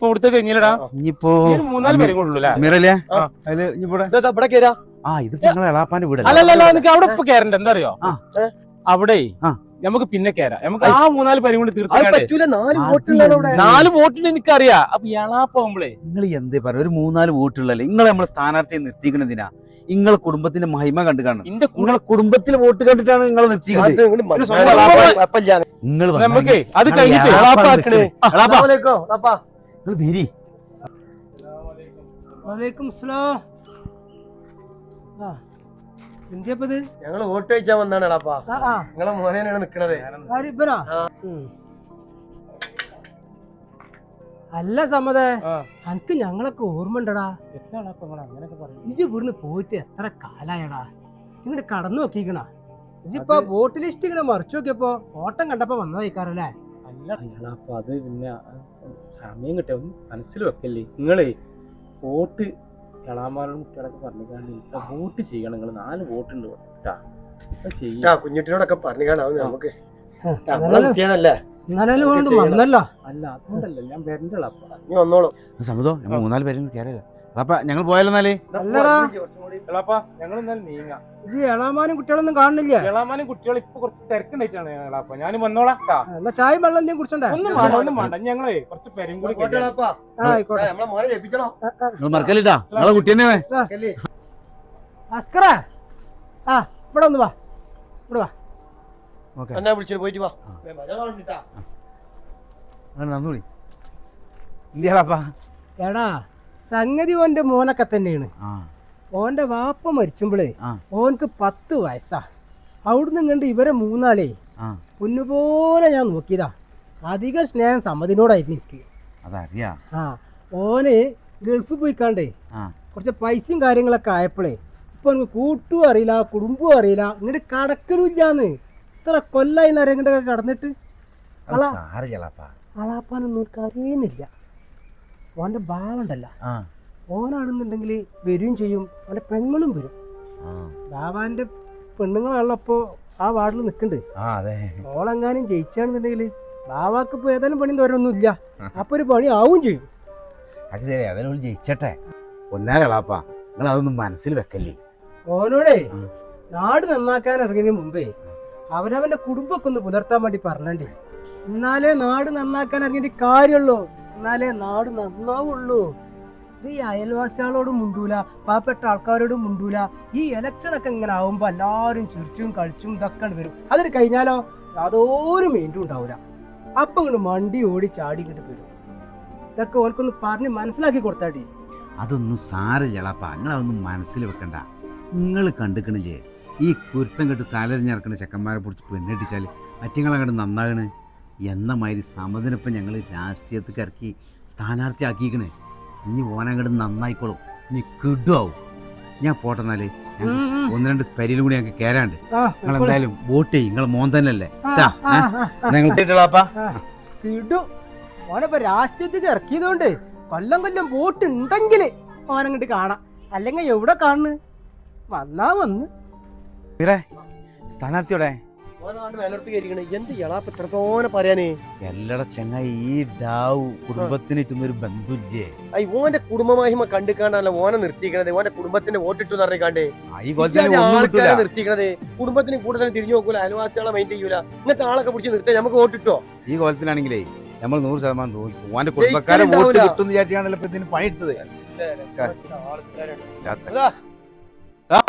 ഇപ്പൊ ഇവിടുത്തെ കഴിഞ്ഞില്ലടാ. ഇനിയിപ്പോ മൂന്നാൽ പേരും കൊള്ളൂല്ലേ ഉള്ളൂ അല്ലേ? മിറല്ലേ ആ. അതിൽ ഇതാ ഇവിടെ കേരാ ആ ഇത് നിങ്ങളെ എളാപ്പാന്റെ വീടല്ലേ? അല്ലല്ല എനിക്ക് അവിടെ ഇപ്പൊ കേറണ്ട. എന്താ അറിയോ അവിടെ നമുക്ക് പിന്നെ കയറാം നമുക്ക് ആ മൂന്നാൽ പേരും കൂടി തീർച്ചയായിട്ടും നാല് വോട്ടുണ്ട് ഇവിടെ. എനിക്കറിയാം. അപ്പൊ എളാപ്പാവുമ്പളേ. നിങ്ങൾ എന്തേ പറയാ ഒരു മൂന്നാൽ വോട്ടുള്ളല്ലേ? നിങ്ങൾ നമ്മളെ സ്ഥാനാർത്ഥിയെ നിർത്തിക്കണതിനാ നിങ്ങളെ കുടുംബത്തിന്റെ മഹിമ കണ്ടു കാണും നിങ്ങളെ കുടുംബത്തിലെ വോട്ട് കണ്ടിട്ടാണ് നിങ്ങൾ നിർത്തിക്കുന്നത്. നിങ്ങൾ നമുക്ക് അത് കഴിഞ്ഞിട്ട് നിങ്ങൾ വരി. എന്തിയപ്പത്? ഞങ്ങൾ വോട്ട് ചോദിച്ചാൻ വന്നാണ് എളാപ്പ നിങ്ങളെ മോനാണ് നിക്കണത്. അല്ല സമ്മതേ. അനക്ക് ഞങ്ങളൊക്കെ ഓർമ്മ ഉണ്ടടാ ഇജ് ഇവിടുന്ന് പോയിട്ട് എത്ര കാലായടാ? ഇങ്ങോട്ട് കടന്നു നോക്കിക്കണ. ഇജിപ്പോ വോട്ട് ലിസ്റ്റ് ഇങ്ങനെ മറിച്ചു നോക്കിയപ്പോ ഓട്ടം കണ്ടപ്പോ വന്നതായിക്കാറല്ലേ അല്ല എളാപ്പ അത് പിന്നെ സമയം കിട്ടിയ മനസ്സിൽ വെക്കല്ലേ. നിങ്ങളേ വോട്ട് എളാമാരോടും കുട്ടികളൊക്കെ പറഞ്ഞിട്ട് എനിക്ക് വോട്ട് ചെയ്യണം. നിങ്ങൾ നാല് വോട്ട് ഉണ്ട് കേട്ടാ ചെയ്യാ. കുഞ്ഞുട്ടിനോടൊക്കെ പറഞ്ഞു കാണാവും നമുക്ക്. അല്ല അതുകൊണ്ടല്ല. ഞാൻ വരണ്ടല്ലോ അപ്പൊ നീ വന്നോളൂ സമ്മതോ മൂന്നാൽ പേരും കയറില്ല അപ്പൊ ഞങ്ങൾ പോയാലോ അല്ലടാ. എളാപ്പ ഞങ്ങൾ എന്നാലും നീങ്ങാം. ഇജ് എളാമാനും കുട്ടികളൊന്നും കാണുന്നില്ല. എളാമാനും കുട്ടികൾ ഇപ്പൊ കുറച്ച് തിരക്കുണ്ടായിട്ടാണ് എളാപ്പ ഞാൻ വന്നോളാം ട്ടാ. എന്നാ ചായ വെള്ളം എന്തെങ്കിലും കുടിച്ചണ്ടേ? ഒന്നും വേണ്ട ഒന്നും വേണ്ട. ഞങ്ങളെ കുറച്ച് പേരും കൂടി കഴിയാം. എളാപ്പ. ആ ആയിക്കോട്ടെ. നമ്മളെ മോനെ ജയിപ്പിച്ചണോ നിങ്ങൾ മറക്കല്ലിട്ടാ നിങ്ങളെ കുട്ടി തന്നെ? അസ്കറ. ആ ഇവിടെ ഒന്ന് വാ. ഇവിടെ വാ. ഓക്കെ. എന്നാ വിളിച്ചിട്ട് പോയിട്ട് വാ. നന്ദി ഇന്ത്യളാപ്പാ എടാ സംഗതി ഓന്റെ മോനൊക്കെ തന്നെയാണ്. ഓന്റെ വാപ്പ മരിച്ചുമ്പോഴേ ഓനക്ക് ഓൻക്ക് പത്ത് വയസ്സാ. അവിടുന്ന് കണ്ട് ഇവരെ മൂന്നാളേ പൊന്നുപോലെ ഞാൻ നോക്കിയതാ. അധിക സ്നേഹം സമ്മതിനോടായിരുന്നു എനിക്ക്. അതറിയാ. ആ. ഓന് ഗൾഫിൽ പോയിക്കാണ്ടേ കുറച്ച് പൈസയും കാര്യങ്ങളൊക്കെ ആയപ്പോഴേ ഇപ്പൊ എനിക്ക് കൂട്ടും അറിയില്ല കുടുംബവും അറിയില്ല. ഇങ്ങോട്ട് കടക്കലുമില്ലാന്ന് ഇത്ര കൊല്ലായി നരങ്ങണ്ടൊക്കെ കടന്നിട്ട്. അളാപ്പാനൊന്നും അറിയുന്നില്ല ഓന്റെ ഭാവണ്ടല്ല ഓനാണെന്നുണ്ടെങ്കിൽ വരികയും ചെയ്യും. ഓന്റെ പെങ്ങളും വരും. ബാബാന്റെ പെണ്ണുങ്ങളുള്ളപ്പോ ആ വാർഡിൽ നിൽക്കുന്നുണ്ട് ഓളെങ്ങാനും ജയിച്ചാണെന്നുണ്ടെങ്കിൽ ബാവാക്ക് ഇപ്പൊ ഏതായാലും പണി തോരൊന്നും ഇല്ല അപ്പൊ ഒരു പണി ആവും ചെയ്യും. അത് ശരി അതിനോട് ജയിച്ചട്ടെ. ഒന്നാരളാപ്പാ നിങ്ങൾ അതൊന്നും മനസ്സിൽ വെക്കല്ലേ? ഓനോടെ നാട് നന്നാക്കാൻ ഇറങ്ങിയതിന് മുമ്പേ അവരവന്റെ കുടുംബക്കൊന്ന് ഒന്ന് പുലർത്താൻ വേണ്ടി പറഞ്ഞണ്ടേ എന്നാലേ നാട് നന്നാക്കാൻ ഇറങ്ങിയിട്ട് കാര്യമുള്ളൂ. എന്നാലേ നാട് നന്നാവുള്ളൂ. ഈ അയൽവാസികളോട് മുണ്ടൂല പാവപ്പെട്ട ആൾക്കാരോടും മുണ്ടൂല. ഈ ഇലക്ഷൻ ഒക്കെ ഇങ്ങനെ ആവുമ്പോ എല്ലാവരും ചിരിച്ചും കളിച്ചും ഇതൊക്കെ വരും. അതിന് കഴിഞ്ഞാലോ യാതൊരു മീൻഡും ഉണ്ടാവില്ല അപ്പൊ ഇങ്ങോട്ട് മണ്ടി ഓടി ചാടി ഇങ്ങോട്ട് വരും. ഇതൊക്കെ ഓർക്കൊന്ന് പറഞ്ഞ് മനസ്സിലാക്കി കൊടുത്താട്ടി അതൊന്നും സാരല്ലളാപ്പാ നിങ്ങളതൊന്നും മനസ്സിൽ വെക്കണ്ട. നിങ്ങൾ കണ്ടുക്കണില്ലേ? ഈ കുരുത്തം കെട്ട് തലരിഞ്ഞിറക്കണ ചെക്കന്മാരെ പിടിച്ച് പെണ്ണിട്ടിച്ചാൽ മറ്റങ്ങളങ്ങോട്ട് നന്നാകണ്. എന്ന മാതിരി സമതിനൊപ്പം ഞങ്ങൾ രാഷ്ട്രീയത്തിൽ ഇറക്കി സ്ഥാനാർത്ഥി ഇനി ഓനങ്ങോട്ട് നന്നായിക്കോളും. ഇനി കിടുവാവും. ഞാൻ ഉം. ഒന്ന് രണ്ട് പരിയിലും കൂടി ഞങ്ങൾക്ക് കയറാണ്ട് നിങ്ങൾ എന്തായാലും വോട്ട് ചെയ്യും. നിങ്ങൾ മോൻ തന്നെയല്ലേ. കിടും. ഓനിപ്പോ രാഷ്ട്രീയത്തിക്ക് ഇറക്കിയതുകൊണ്ട് കൊല്ലം കൊല്ലം വോട്ട് ഉണ്ടെങ്കിൽ ഓനങ്ങോട്ട് കാണാം. അല്ലെങ്കിൽ എവിടെ കാണുന്നു വന്നാ വന്ന്. സ്ഥാനാർത്ഥിയോടെ. എല്ലട ചെങ്ങായി ഈ ഡാവ് കുടുംബത്തിന് ഒരു ബന്ധുല്ലേ ഐ ഓന്റെ കുടുംബമാഹിമ കണ്ടിക്കാണ്ടല്ല ഓനെ നിർത്തിക്കണത് ഓന്റെ കുടുംബത്തിന്റെ വോട്ടിട്ടു പറഞ്ഞിക്കാണ്ടേ ആൾക്കാരെ നിർത്തിക്കണത് കുടുംബത്തിന് കൂടുതൽ തിരിഞ്ഞു നോക്കൂല അയൽവാസികളെ മൈൻഡ് ചെയ്യൂല ഇങ്ങനത്തെ ആളൊക്കെ പിടിച്ച് നിർത്താൻ നമുക്ക് വോട്ടിട്ടോ ഈ കോലത്തിലാണെങ്കിലേ നമ്മൾ നൂറ് ശതമാനം തോൽക്കും ഓന്റെ കുടുംബക്കാരെ വോട്ട്. കിട്ടും വിചാരിച്ചാണല്ലോ ഇതിന് പണിയെടുത്തത് ആ